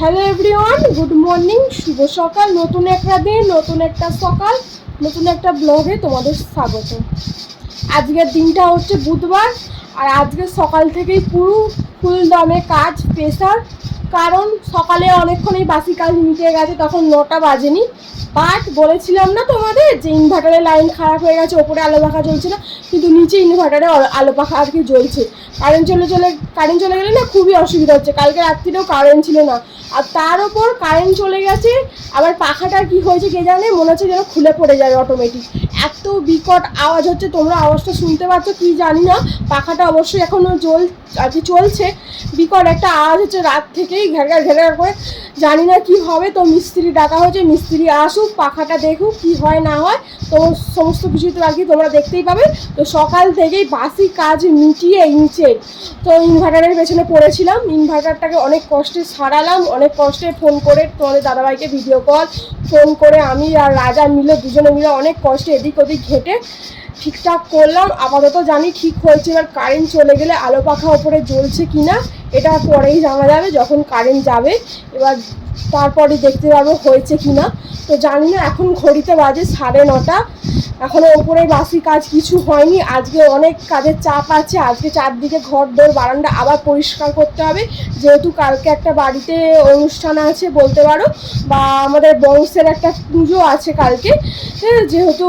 Hello everyone good morning শুভ সকাল, নতুন একটা দিন, নতুন একটা সকাল, নতুন একটা ব্লগে তোমাদের স্বাগত। আজকের দিনটা হচ্ছে বুধবার, আর আজকে সকাল থেকেই পুরো ফুল দমে কাজ প্রেশার কারণ সকালে অনেকক্ষণই বাসি কাজ মিটে গেছে, তখন নটা বাজেনি। বাট বলেছিলাম না তোমাদের? যে ইনভার্টারের লাইন খারাপ হয়ে গেছে, ওপরে আলো পাখা চলছে না? কিন্তু নিচে ইনভার্টারে আলো পাখা আর কি জ্বলছে। কারেন্ট চলে চলে কারেন্ট চলে গেলে না খুবই অসুবিধা হচ্ছে। কালকে রাত্রিরেও কারেন্ট ছিল না। আর তার ওপর কারেন্ট চলে গেছে, আবার পাখাটার কি হয়েছে কে জানে? মনে হচ্ছে যেন খুলে পড়ে যাবে অটোমেটিক এত বিকট আওয়াজ হচ্ছে, তোমরা আওয়াজটা শুনতে পাচ্ছ কি জানি না। পাখাটা অবশ্যই এখনও চল আর কি চলছে। বিকট একটা আওয়াজ হচ্ছে রাত থেকেই ঘেরঘার ঘেরঘার করে। জানি না কি হবে, তো মিস্ত্রি ডাকা হয়েছে, মিস্ত্রি আসুক। পাখাটা দেখুক, কি হয় না হয়, তো সমস্ত কিছু তো আর তোমরা দেখতেই পাবে। তো সকাল থেকেই বাসি কাজ মিটিয়ে নিচে, তো ইনভার্টারের পেছনে পড়েছিলাম। ইনভার্টারটাকে অনেক কষ্টে সারালাম, অনেক কষ্টে ফোন করে তোমাদের দাদাভাইকে ভিডিও কল ফোন করে আমি আর রাজা মিলে, দুজনে মিলে অনেক কষ্টে এদিক ওদিক ঘেটে ঠিকঠাক করলাম। আপাতত জানি ঠিক হয়েছে, এবার কারেন্ট চলে গেলে আলো পাখা ওপরে জ্বলছে কি না এটা পরেই জানা যাবে, যখন কারেন্ট যাবে। এবার তারপরে দেখতে পাবো হয়েছে কিনা। তো জানি না এখন ঘড়িতে বাজে সাড়ে নটা। এখনও ওপরে বাসি কাজ কিছু হয়নি। আজকে অনেক কাজের চাপ আছে। আজকে চারদিকে ঘর দোর, বারান্দা আবার পরিষ্কার করতে হবে। যেহেতু কালকে একটা বাড়িতে অনুষ্ঠান আছে বলতে পারো, বা আমাদের বংশের একটা পুজো আছে কালকে যেহেতু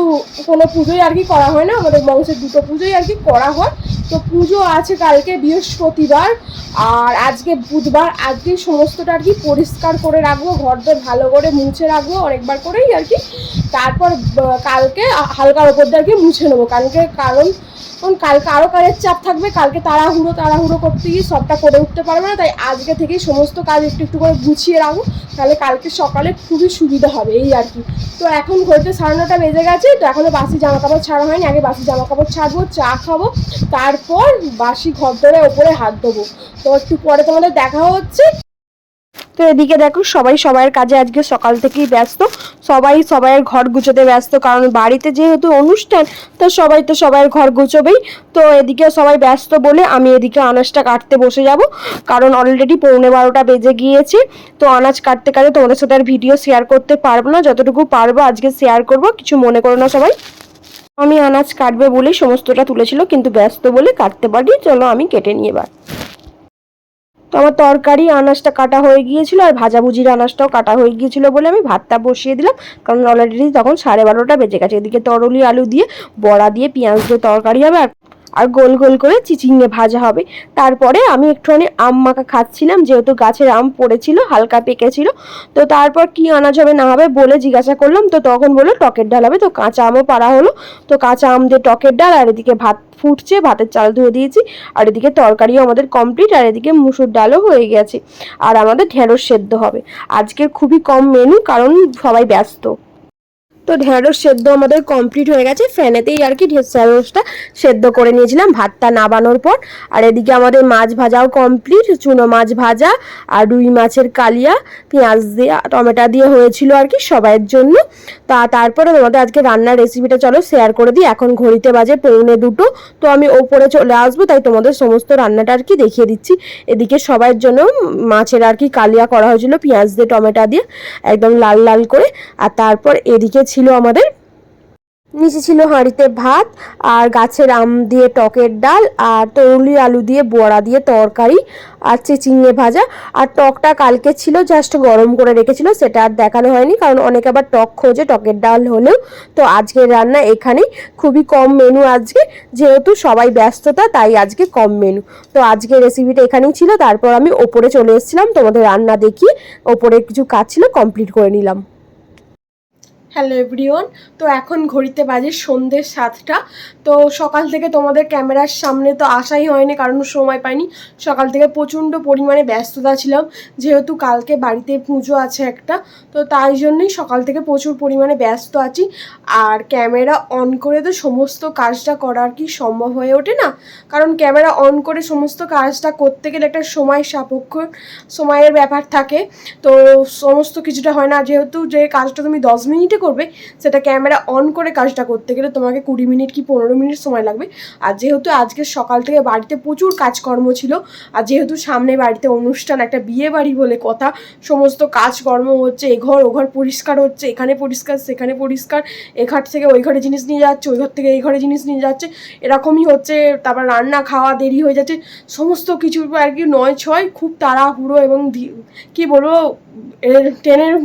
কোনো পুজোই আর কি করা হয় না, আমাদের বংশের দুটো পুজোই আর কি করা হয়। তো পুজো আছে কালকে বৃহস্পতিবার, আর আজকে বুধবার। আজকে সমস্তটা আর কি পরিষ্কার করে রাখব, ঘর ঘরদোর ভালো করে মুছে রাখব, অনেকবার করেই আর কি। তারপর কালকে হালকার ওপর দিয়ে আর কি মুছে নেব। কালকে কারণ কালকে আরও কাজের চাপ থাকবে, কালকে তাড়াহুড়ো তাড়াহুড়ো করতে গিয়ে সবটা করে উঠতে পারবে না, তাই আজকে থেকেই সমস্ত কাজ একটু একটু করে গুছিয়ে রাখব, তাহলে কালকে সকালে খুবই সুবিধা হবে এই আর কি। তো এখন ঘড়িতে সাড়ে নটা বেজে গেছে, তো এখনও বাসি জামা কাপড় ছাড়া হয়নি, আগে বাসি জামা কাপড় ছাড়বো, চা খাব, তারপর বাসি ঘর ধরে ওপরে হাত দেবো তো একটু পরে তোমাদের দেখা হচ্ছে। তো এদিকে দেখো সবাই সবাইয়ের কাজে আজকে সকাল থেকেই ব্যস্ত। সবাই সবাইয়ের ঘর গুছোতে ব্যস্ত, কারণ বাড়িতে যেহেতু অনুষ্ঠান, তো সবাই তো সবাইয়ের ঘর গুছোবেই। তো এদিকে সবাই ব্যস্ত বলে আমি এদিকে আনাজটা কাটতে বসে যাব, কারণ অলরেডি পৌনে বারোটা বেজে গিয়েছে। তো আনাজ কাটতে কাটতে তোমাদের সাথে আর ভিডিও শেয়ার করতে পারব না, যতটুকু পারব আজকে শেয়ার করব, কিছু মনে করো না সবাই। আমি আনাজ কাটবে বলেই সমস্তটা তুলেছিল, কিন্তু ব্যস্ত বলে কাটতে পারি চলো আমি কেটে নিয়ে এবার। তো আমার তরকারি, আনাজটা কাটা হয়ে গিয়েছিল আর ভাজাভুজির আনাজটাও কাটা হয়ে গিয়েছিল বলে আমি ভাতটা বসিয়ে দিলাম। কারণ অলরেডি তখন সাড়ে বারোটা বেজে গেছে। এদিকে তরলি আলু দিয়ে বড়া দিয়ে পেঁয়াজ দিয়ে তরকারি হবে আর আর গোল গোল করে চিচিঙে ভাজা হবে। তারপরে আমি একটুখানি আম মাখা খাচ্ছিলাম, যেহেতু গাছের আম পড়েছিল, হালকা পেকেছিল। তো তারপর কি আনাজ হবে না হবে বলে জিজ্ঞাসা করলাম, তো তখন বলল টকের ডাল হবে, তো কাঁচা আমও পাড়া হলো। তো কাঁচা আম দিয়ে টকের ডাল, আর এদিকে ভাত ফুটছে, ভাতের চাল ধুয়ে দিয়েছি, আর এদিকে তরকারিও আমাদের কমপ্লিট আর এদিকে মুসুর ডালও হয়ে গেছে। আর আমাদের ঢেঁড়স সেদ্ধ হবে। আজকের খুবই কম মেনু কারণ সবাই ব্যস্ত। তো ঢেঁড়স সেদ্ধ আমাদের কমপ্লিট হয়ে গেছে। ফ্যানেতেই আর কি ঢেঁড়সটা সেদ্ধ করে নিয়েছিলাম, ভাতটা নাবানোর পর। আর এদিকে আমাদের মাছ ভাজাও কমপ্লিট চুনো মাছ ভাজা আর রুই মাছের কালিয়া, পেঁয়াজ দিয়ে, টমেটো দিয়ে হয়েছিল আর কি সবাইয়ের জন্য। তা তারপরে তোমাদের আজকে রান্নার রেসিপিটা চলো শেয়ার করে দিই। এখন ঘড়িতে বাজে পৌনে দুটো। তো আমি ওপরে চলে আসব, তাই তোমাদের সমস্ত রান্নাটা আর কি দেখিয়ে দিচ্ছি। এদিকে সবাইয়ের জন্য মাছের আর কি কালিয়া করা হয়েছিল, পেঁয়াজ দিয়ে, টমেটো দিয়ে, একদম লাল লাল করে। আর তারপর এদিকে ছিল আমাদের। নিচে ছিল হাঁড়িতে ভাত আর গাছের আম দিয়ে টকের ডাল আর তরুলি আলু দিয়ে বড়া দিয়ে তরকারি আর চিচিঙে ভাজা। আর টকটা কালকে ছিল জাস্ট গরম করে রেখেছিল, সেটা আর দেখানো হয়নি, কারণ অনেকে আবার টক খোঁজে, টকের ডাল হলেও। তো আজকের রান্না এখানেই। খুবই কম মেনু আজকে, যেহেতু সবাই ব্যস্ততা, তাই আজকে কম মেনু তো আজকে রেসিপিটা এখানেই ছিল, তারপর আমি ওপরে চলে এসেছিলাম, তোমাদের রান্না দেখিয়ে ওপরে কিছু কাজ ছিল কমপ্লিট করে নিলাম। হ্যালো এভরিওয়ান তো এখন ঘড়িতে বাজে সন্ধ্যে সাতটা। তো সকাল থেকে তোমাদের ক্যামেরার সামনে তো আসাই হয়নি, কারণ সময় পাইনি। সকাল থেকে প্রচণ্ড পরিমাণে ব্যস্ততা ছিলাম, যেহেতু কালকে বাড়িতে পুজো আছে একটা। তো তাই জন্যই সকাল থেকে প্রচুর পরিমাণে ব্যস্ত আছি। আর ক্যামেরা অন করে তো সমস্ত কাজটা করার কি সম্ভব হয়ে ওঠে না? কারণ ক্যামেরা অন করে সমস্ত কাজটা করতে গেলে একটা সময় সাপেক্ষ, সময়ের ব্যাপার থাকে। তো সমস্ত কিছুটা হয় না। যেহেতু যে কাজটা তুমি দশ মিনিটে করবে, সেটা ক্যামেরা অন করে কাজটা করতে গেলে তোমাকে কুড়ি মিনিট কি পনেরো মিনিট সময় লাগবে। আর যেহেতু আজকে সকাল থেকে বাড়িতে প্রচুর কাজকর্ম ছিল, আর যেহেতু সামনে বাড়িতে অনুষ্ঠান, একটা বিয়ে বাড়ি বলে কথা, সমস্ত কাজকর্ম হচ্ছে, এ ঘর ও ঘর পরিষ্কার হচ্ছে, এখানে পরিষ্কার, সেখানে পরিষ্কার, এ থেকে ওই ঘরে জিনিস নিয়ে যাচ্ছে, ওই ঘর থেকে এই ঘরে জিনিস নিয়ে যাচ্ছে, এরকমই হচ্ছে, তারপর রান্না খাওয়া দেরি হয়ে যাচ্ছে, সমস্ত কিছু আর কি নয় ছয় খুব তাড়াহুড়ো এবং কি বলব ট্রেনের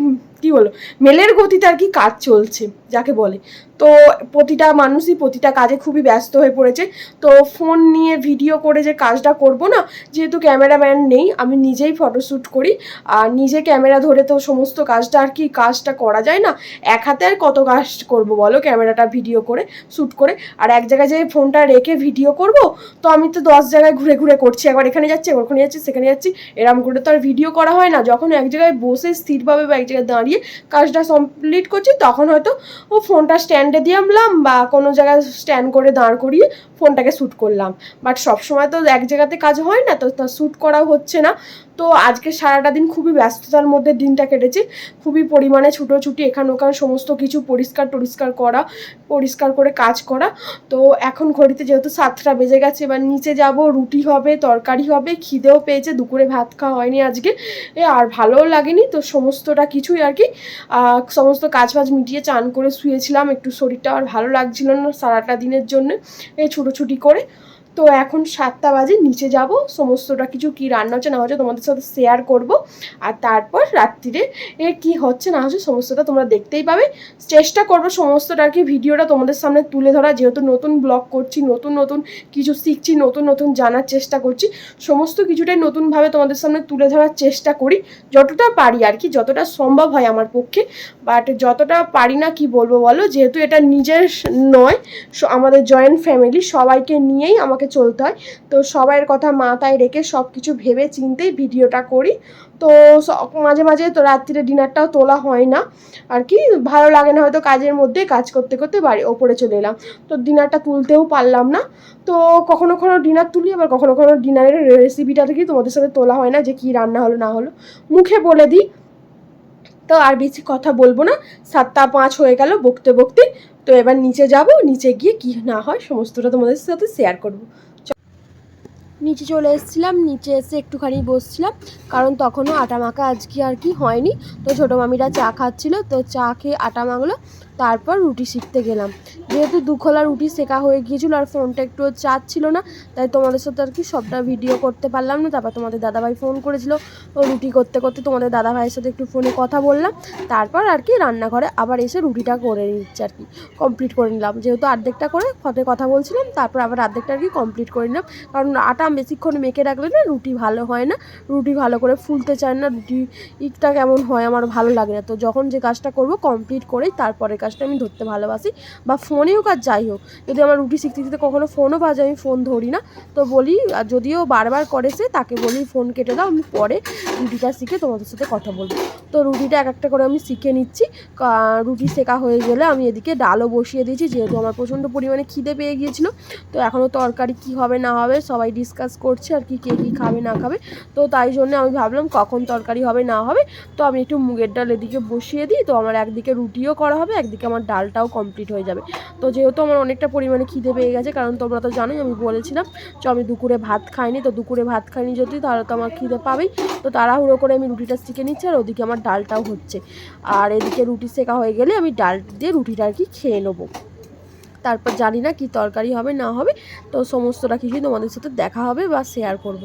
কি বলো মেলের গতিতে আর কি কাজ চলছে যাকে বলে। তো প্রতিটা মানুষই প্রতিটা কাজে খুবই ব্যস্ত হয়ে পড়েছে। তো ফোন নিয়ে ভিডিও করে যে কাজটা করব না, যেহেতু ক্যামেরাম্যান নেই, আমি নিজেই ফটোশ্যুট করি। আর নিজে ক্যামেরা ধরে তো সমস্ত কাজটা আর কি কাজটা করা যায় না, এক হাতে আর কত কাজ করব বলো ক্যামেরাটা ভিডিও করে শ্যুট করে। আর এক জায়গায় যে ফোনটা রেখে ভিডিও করব, তো আমি তো দশ জায়গায় ঘুরে ঘুরে করছি। একবার এখানে যাচ্ছি, একবার ওখানে যাচ্ছি, সেখানে যাচ্ছি। এরম করে তো আর ভিডিও করা হয় না। যখন এক জায়গায় বসে স্থিরভাবে বা এক জায়গায় দাঁড়িয়ে কাজটা কমপ্লিট করছি, তখন হয়তো ও ফোনটা স্ট্যান্ডে দিয়ে আমলাম বা কোনো জায়গায় স্ট্যান্ড করে দাঁড় করিয়ে ফোনটাকে শ্যুট করলাম। বাট সবসময় তো এক জায়গাতে কাজ হয় না, তো তা শ্যুট করাও হচ্ছে না। তো আজকে সারাটা দিন খুবই ব্যস্ততার মধ্যে দিনটা কেটেছে। খুবই পরিমাণে ছুটোছুটি এখান ওখান সমস্ত কিছু পরিষ্কার টরিষ্কার করা, পরিষ্কার করে কাজ করা। তো এখন ঘড়িতে যেহেতু সাতটা বেজে গেছে, এবার নিচে যাব, রুটি হবে, তরকারি হবে, খিদেও পেয়েছে, দুপুরে ভাত খাওয়া হয়নি আজকে। এ আর ভালোও লাগেনি, তো সমস্তটা কিছুই আর কি সমস্ত কাজ ফাজ মিটিয়ে চান করে শুয়েছিলাম, একটু শরীরটা আর ভালো লাগছিল না সারাটা দিনের জন্য এই ছুটোছুটি করে। তো এখন সাতটা বাজে, নিচে যাব, সমস্তটা কিছু কি রান্না হচ্ছে না হচ্ছে তোমাদের সাথে শেয়ার করব। আর তারপর রাত্রিরে এ কি হচ্ছে না হচ্ছে সমস্তটা তোমরা দেখতেই পাবে। চেষ্টা করব সমস্তটা আর কি ভিডিওটা তোমাদের সামনে তুলে ধরা যেহেতু নতুন ব্লগ করছি, নতুন নতুন কিছু শিখছি, নতুন নতুন জানার চেষ্টা করছি, সমস্ত কিছুটাই নতুনভাবে তোমাদের সামনে তুলে ধরার চেষ্টা করি, যতটা পারি আর কি, যতটা সম্ভব হয় আমার পক্ষে। বাট যতটা পারি না কি বলব বলো, যেহেতু এটা নিজের নয় আমাদের জয়েন্ট ফ্যামিলি সবাইকে নিয়েই আমাকে চলতে হয়। তো সবাইয়ের কথা মাথায় রেখে সব কিছু ভেবে চিন্তেই ভিডিওটা করি। তো মাঝে মাঝে তো রাত্রিরে ডিনারটাও তোলা হয় না। আর কি, ভালো লাগে না হয়তো কাজের মধ্যে কাজ করতে করতে বাড়ি, ওপরে চলে এলাম। তো ডিনারটা তুলতেও পারলাম না। তো কখনো কখনো ডিনার তুলি, আবার কখনো কখনো ডিনারের রেসিপিটা থেকে তোমাদের সাথে তোলা হয় না যে কি রান্না হলো, না হলো। মুখে বলে দিই। তো আর বেশি কথা বলব না। সাতটা পাঁচ হয়ে গেল বকতে বকতে। তো এবার নিচে যাব, নিচে গিয়ে কি না হয় সমস্তটা তোমাদের সাথে শেয়ার করব। নিচে চলে এসেছিলাম, নিচে এসে একটুখানি বসছিলাম, কারণ তখনও আটা মাখা আজকে আর কি হয়নি। তো ছোটো মামিরা চা খাচ্ছিলো, তো চা খেয়ে আটা মাখলো। তারপর রুটি শিখতে গেলাম। যেহেতু দুখোলা রুটি শেখা হয়ে গিয়েছিল আর ফোনটা একটু চার্জ ছিল না, তাই তোমাদের সাথে আর কি সবটা ভিডিও করতে পারলাম না। তারপর তোমাদের দাদাভাই ফোন করেছিল। রুটি করতে করতে তোমাদের দাদাভাইয়ের সাথে একটু ফোনে কথা বললাম। তারপর আর কি রান্নাঘরে আবার এসে রুটিটা করে নিচ্ছে আর কি কমপ্লিট করে নিলাম। যেহেতু অর্ধেকটা করে ফোনে কথা বলছিলাম, তারপর আবার অর্ধেকটা আর কি কমপ্লিট করে নিলাম। কারণ আটা বেশিক্ষণ মেখে রাখলে না রুটি ভালো হয় না, রুটি ভালো করে ফুলতে চায় না রুটি ইটটা কেমন হয় আমার ভালো লাগে না। তো যখন যে কাজটা করব কমপ্লিট করেই তারপরে কাজটা আমি ধরতে ভালোবাসি বা ফোনেও আর যাই হোক, যদি আমার রুটি শিখতে শিখতে কখনো ফোনও বাজে, আমি ফোন ধরি না। তো বলি, আর যদিও বারবার করে সে, তাকে বলি, ফোন কেটে দাও, আমি পরে রুটিটা শিখে তোমাদের সাথে কথা বলব। তো রুটিটা এক একটা করে আমি শিখে নিচ্ছি। রুটি শেখা হয়ে গেলে আমি এদিকে ডালও বসিয়ে দিয়েছি, যেহেতু আমার প্রচণ্ড পরিমাণে খিদে পেয়ে গিয়েছিল। তো এখনও তরকারি কি হবে না হবে সবাই ডিসকাস করছে আর কি, কে কী খাবে না খাবে। তো তাই জন্য আমি ভাবলাম কখন তরকারি হবে না হবে, তো আমি একটু মুগের ডাল এদিকে বসিয়ে দিই। তো আমার একদিকে রুটিও করা হবে, একদিকে আমার ডালটাও কমপ্লিট হয়ে যাবে। তো যেহেতু আমার অনেকটা পরিমাণে খিদে পেয়ে গেছে, কারণ তোমরা তো জানোই আমি বলেছিলাম যে আমি দুপুরে ভাত খাইনি, তো দুপুরে ভাত খাইনি যদি, তাহলে তো আমার খিদে পাবেই। তো তাড়াহুড়ো করে আমি রুটিটা শিখে নিচ্ছি আর ওদিকে আমার ডালটাও হচ্ছে। আর এদিকে রুটি শেখা হয়ে গেলে আমি ডাল দিয়ে রুটিটা আর কি খেয়ে নেব। তারপর জানি না কি তরকারি হবে, না হবে, তো সমস্তটা কিছুই তোমাদের সাথে দেখা হবে বা শেয়ার করব।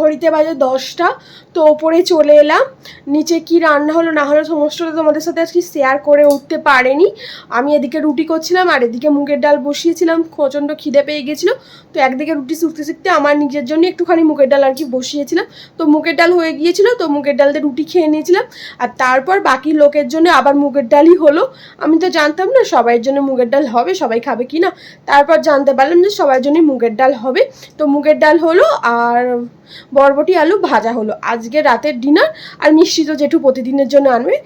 ঘড়িতে বাজে দশটা, তো ওপরে চলে এলাম। নিচে কি রান্না হলো না হলো সমস্তটা তোমাদের সাথে আজকে শেয়ার করে উঠতে পারেনি। আমি এদিকে রুটি করছিলাম আর এদিকে মুগের ডাল বসিয়েছিলাম, প্রচণ্ড খিদে পেয়ে গেছিল। তো একদিকে রুটি শুকতে শিখতে আমার নিজের জন্য একটুখানি মুগের ডাল আর কি বসিয়েছিলাম। তো মুগের ডাল হয়ে গিয়েছিল, তো মুগের ডাল দিয়ে রুটি খেয়ে নিয়েছিলাম। আর তারপর বাকি লোকের জন্য আবার মুগের ডালই হলো। আমি তো জানতাম না সবাইয়ের জন্য মুগের ডাল হবে, সবাই খাবে কি না তারপর জানতে পারলাম যে সবার জন্যই মুগের ডাল হবে। তো মুগের ডাল হলো আর বরবটি আলু ভাজা হলো। আজকে রাতের ডিনার আর মিষ্টি তো জেঠু প্রতিদিনের জন্য আনবে।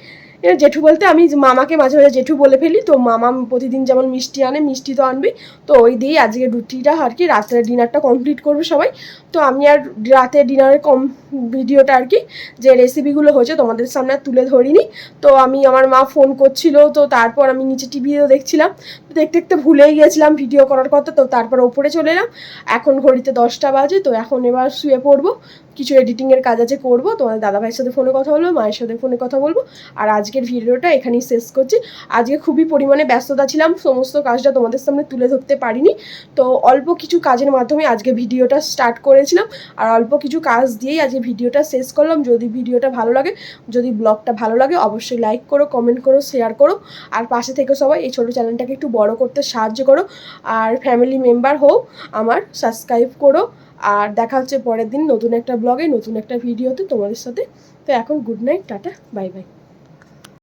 জেঠু বলতে আমি মামাকে মাঝে মাঝে জেঠু বলে ফেলি, তো মামা প্রতিদিন যেমন মিষ্টি আনে, মিষ্টি তো আনবে। তো ওই দিয়েই আজকে রুটিটা আর কি রাতের ডিনারটা কমপ্লিট করবে সবাই। তো আমি আর রাতের ডিনারে কম ভিডিওটা আর কি, যে রেসিপিগুলো হয়েছে তোমাদের সামনে তুলে ধরিনি। তো আমি, আমার মা ফোন করছিল, তো তারপর আমি নিচে টিভিও দেখছিলাম। দেখতে দেখতে ভুলেই গেছিলাম ভিডিও করার কথা, তো তারপর ওপরে চলে এলাম। এখন ঘড়িতে দশটা বাজে, তো এখন এবার শুয়ে পড়ব। কিছু এডিটিংয়ের কাজ আছে করব। তোমাদের দাদাভাইয়ের সাথে ফোনে কথা বলব, মায়ের সাথে ফোনে কথা বলব। আর আজকের ভিডিওটা এখানেই শেষ করছি। আজকে খুবই পরিমাণে ব্যস্ততা ছিলাম, সমস্ত কাজটা তোমাদের সামনে তুলে ধরতে পারিনি। তো অল্প কিছু কাজের মাধ্যমে আজকে ভিডিওটা স্টার্ট করেছিলাম। আর অল্প কিছু কাজ দিয়েই আজকে ভিডিওটা শেষ করলাম। যদি ভিডিওটা ভালো লাগে, যদি ব্লগটা ভালো লাগে, অবশ্যই লাইক করো কমেন্ট করো শেয়ার করো। আর পাশে থেকে সবাই এই ছোটো চ্যানেলটাকে একটু বড় করতে সাহায্য করো। আর ফ্যামিলি মেম্বার হও, আমার সাবস্ক্রাইব করো। আর দেখা হচ্ছে পরের দিন নতুন একটা ব্লগে নতুন একটা ভিডিওতে তোমাদের সাথে। তো এখন good night tata bye bye